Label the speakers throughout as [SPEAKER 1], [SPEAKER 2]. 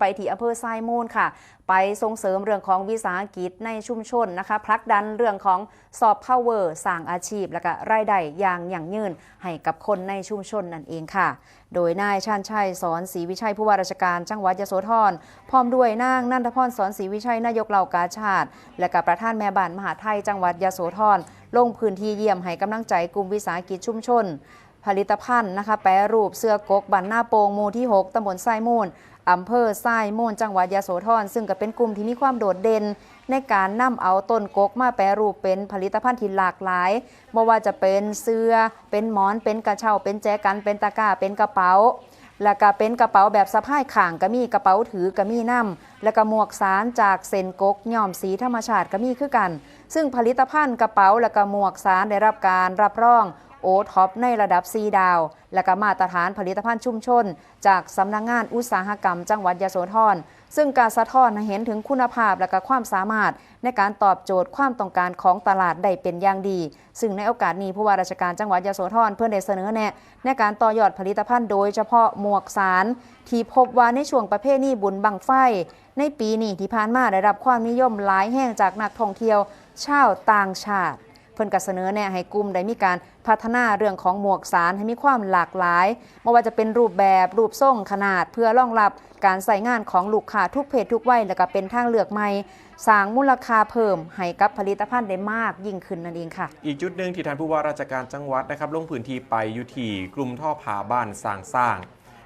[SPEAKER 1] ไปที่อำเภอไซมูลค่ะ ไปส่งเสริมเรื่องของวิสาหกิจในชุมชนนะคะผลักดันเรื่องของสอบพาเวอร์สร้างอาชีพ และก็รายได้อย่างยั่งยืนให้กับคนในชุมชนนั่นเองค่ะ โดยนายชาญชัยสอนศรีวิชัยผู้ว่าราชการจังหวัดยโสธรพร้อมด้วยนางนันทพรสอนศรีวิชัยนายกเหล่ากาชาติ และกับประธานแม่บ้านมหาไทยจังหวัดยโสธรลงพื้นที่เยี่ยมให้กำลังใจกลุ่มวิสาหกิจชุมชนผลิตภัณฑ์นะคะแปรรูปเสื้อกกบันหน้าโปงมูที่ 6ตำบลไซมูล อำเภอไซมูลจังหวัดยโสธรซึ่งก็เป็นกลุ่มที่มีความโดดเด่น ในการนำเอาต้นกกมาแปรรูปเป็นผลิตภัณฑ์ที่หลากหลายไม่ว่าจะเป็นเสื้อ เป็นหมอน เป็นกระเช้า เป็นแจกัน เป็นตะกร้า เป็นกระเป๋า แล้วก็เป็นกระเป๋าแบบสะพายข่างก็มีกระเป๋าถือก็มีน้ำแล้วก็หมวกสารจากเซนกกย่อมสีธรรมชาติก็มีคือกัน ซึ่งผลิตภัณฑ์กระเป๋าและก็หมวกสารได้รับการรับรอง โอท็อปในระดับ 4 ดาว และก็มาตรฐานผลิตภัณฑ์ชุมชน จากสำนักงงานอุตสาหกรรมจังหวัดยโสธรซึ่งการสะท้อนเห็นถึงคุณภาพและก็ความสามารถ ในการตอบโจทย์ความต้องการของตลาดได้เป็นอย่างดี ซึ่งในโอกาสนี้ผู้ว่าราชการจังหวัดยโสธรเพื่อนได้เสนอแนะในการต่อยอดผลิตภัณฑ์โดยเฉพาะหมวกสาร ที่พบว่าในช่วงประเพณีบุญบังไฟ ในปีนี้ที่ผ่านมาได้รับความนิยมหลายแห่งจากนักท่องเที่ยวชาวต่างชาติ พิ่นก็เสนอแนะให้กลุ่มได้มีการพัฒนาเรื่องของหมวกสารให้มีความหลากหลายไม่ว่าจะเป็นรูปแบบรูปทรงขนาดเพื่อรองรับการใส่งานของลูกค้าทุกเพศทุกวัยและก็เป็นทางเลือกใหม่สร้างมูลค่าเพิ่มให้กับผลิตภัณฑ์ได้มากยิ่งขึ้นนั่นเองค่ะ
[SPEAKER 2] อีกจุดหนึ่งที่ท่านผู้ว่าราชการจังหวัดนะครับลงพื้นที่ไปอยู่ที่กลุ่มท่อผาบ้านสร้างสร้าง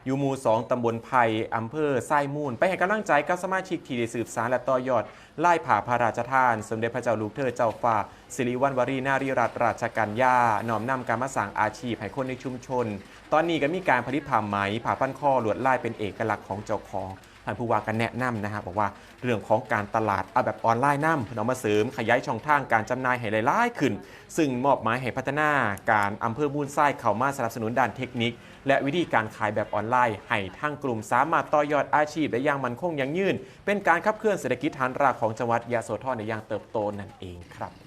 [SPEAKER 2] อยู่หมู่สองตำบลไผ่อำเภอไส้มูล ไปให้กำลังใจกับสมาชิกที่ได้สืบสารและต่อยอดไล่ผ่าพระราชทาน สมเด็จพระเจ้าลูกเธอเจ้าฟ้าสิริวัณวรีนารีรัตนราชกัญญาหน้อมนำการมาสั่งอาชีพให้คนในชุมชน ตอนนี้ก็มีการผลิตผ้าไหมผ้าพันคอลวดลายเป็นเอกลักษณ์ของเจ้าของ ท่านผู้ว่าก็แนะนำนะฮะบบอกว่าเรื่องของการตลาดเอาแบบออนไลน์นำเอามาเสริมขยายช่องทางการจำหน่ายให้หลายๆขึ้น ซึ่งมอบหมายให้พัฒนาการอำเภอมูลไส้เข้ามาสนับสนุนด้านเทคนิค และวิธีการขายแบบออนไลน์ ให้ทั้งกลุ่มสามารถต่อยอดอาชีพได้อย่างมันคงยั่งยืน เป็นการขับเคลื่อนเศรษฐกิจฐานรากของจังหวัดยะโสธรในอย่างเติบโตนั่นเองครับ